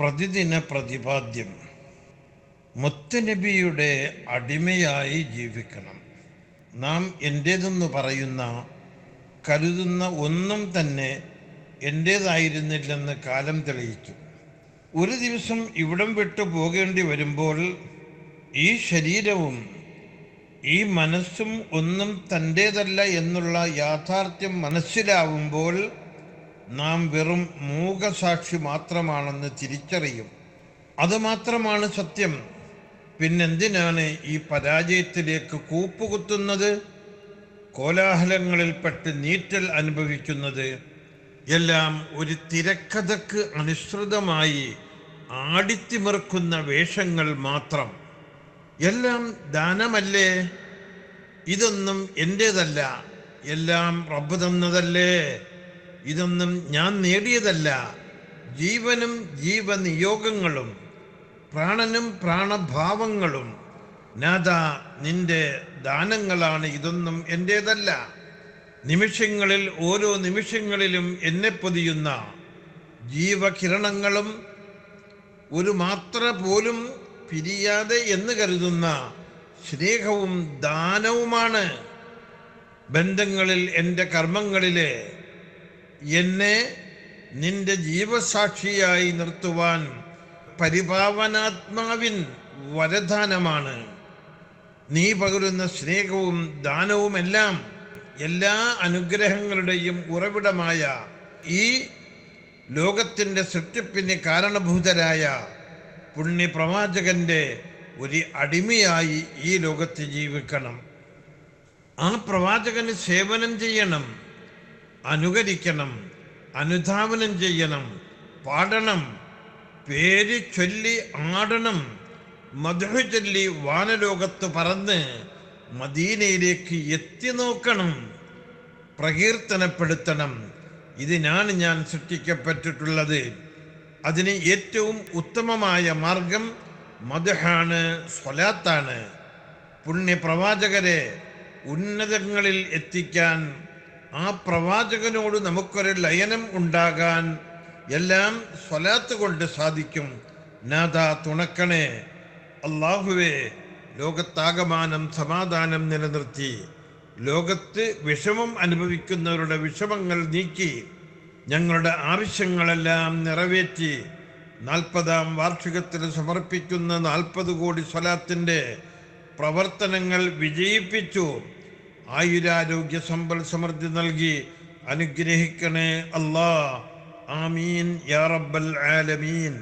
പ്രതിദിന പ്രതിപാദ്യം. മുത്തനബിയുടെ അടിമയായി ജീവിക്കണം. നാം എന്റേതെന്ന് പറയുന്ന കരുതുന്ന ഒന്നും തന്നെ എന്റേതായിരുന്നില്ലെന്ന് കാലം തെളിയിച്ചു. ഒരു ദിവസം ഇവിടം വിട്ടു പോകേണ്ടി വരുമ്പോൾ ഈ ശരീരവും ഈ മനസ്സും ഒന്നും തന്റേതല്ല എന്നുള്ള യാഥാർത്ഥ്യം മനസ്സിലാവുമ്പോൾ നാം വെറും മൂകസാക്ഷി മാത്രമാണെന്ന് തിരിച്ചറിയും. അതുമാത്രമാണ് സത്യം. പിന്നെന്തിനാണ് ഈ പരാജയത്തിലേക്ക് കൂപ്പുകുത്തുന്നത്? കോലാഹലങ്ങളിൽപ്പെട്ട് നീറ്റൽ അനുഭവിക്കുന്നത്. എല്ലാം ഒരു തിരക്കഥക്ക് അനുസൃതമായി ആടിത്തിമിർക്കുന്ന വേഷങ്ങൾ മാത്രം. എല്ലാം ദാനമല്ലേ? ഇതൊന്നും എന്റേതല്ല എല്ലാം റബ്ബ് തന്നതല്ലേ? ഇതൊന്നും ഞാൻ നേടിയതല്ല. ജീവനും ജീവനിയോഗങ്ങളും പ്രാണനും പ്രാണഭാവങ്ങളും. നാഥ നിന്റെ ദാനങ്ങളാണ് ഇതൊന്നും എന്റേതല്ല നിമിഷങ്ങളിൽ ഓരോ നിമിഷങ്ങളിലും എന്നെ പൊതിയുന്ന ജീവകിരണങ്ങളും ഒരു മാത്ര പോലും പിരിയാതെ എന്ന് കരുതുന്ന സ്നേഹവും ദാനവുമാണ്. ബന്ധങ്ങളിൽ എന്റെ കർമ്മങ്ങളിലെ എന്നെ നിന്റെ ജീവസാക്ഷിയായി നിർത്തുവാൻ പരിപാവനാത്മാവിൻ വരദാനമാണ്. നീ പകരുന്ന സ്നേഹവും ദാനവുമെല്ലാം എല്ലാ അനുഗ്രഹങ്ങളുടെയും ഉറവിടമായ ഈ ലോകത്തിന്റെ സൃഷ്ടിപ്പിന് കാരണഭൂതരായ പുണ്യപ്രവാചകന്റെ ഒരു അടിമയായി ഈ ലോകത്ത് ജീവിക്കണം. ആ പ്രവാചകന് സേവനം ചെയ്യണം. അനുകരിക്കണം അനുധാവനം ചെയ്യണം പാടണം പേര് ചൊല്ലി ആടണം മധു ചൊല്ലി വാനലോകത്ത് പറന്ന് മദീനയിലേക്ക് എത്തി നോക്കണം പ്രകീർത്തനപ്പെടുത്തണം. ഇതിനാണ് ഞാൻ സൃഷ്ടിക്കപ്പെട്ടിട്ടുള്ളത്. അതിന് ഏറ്റവും ഉത്തമമായ മാർഗം മധുഹാണ് സ്വലാത്താണ്. പുണ്യപ്രവാചകരെ ഉന്നതങ്ങളിൽ എത്തിക്കാൻ ആ പ്രവാചകനോട് നമുക്കൊരു ലയനം ഉണ്ടാകാൻ എല്ലാം സ്വലാത്ത് കൊണ്ട് സാധിക്കും. നാഥ തുണക്കണേ. അള്ളാഹുവേ ലോകത്താകമാനം സമാധാനം നിലനിർത്തി. ലോകത്ത് വിഷമം അനുഭവിക്കുന്നവരുടെ വിഷമങ്ങൾ നീക്കി. ഞങ്ങളുടെ ആവശ്യങ്ങളെല്ലാം നിറവേറ്റി. നാൽപ്പതാം വാർഷികത്തിന് സമർപ്പിക്കുന്ന നാൽപ്പത് കോടി സ്വലാത്തിന്റെ പ്രവർത്തനങ്ങൾ വിജയിപ്പിച്ചു. ആയുരാരോഗ്യ സമ്പൽ സമൃദ്ധി നൽകി അനുഗ്രഹിക്കണേ അല്ലാ ആമീൻ യാ റബ്ബൽ ആലമീൻ.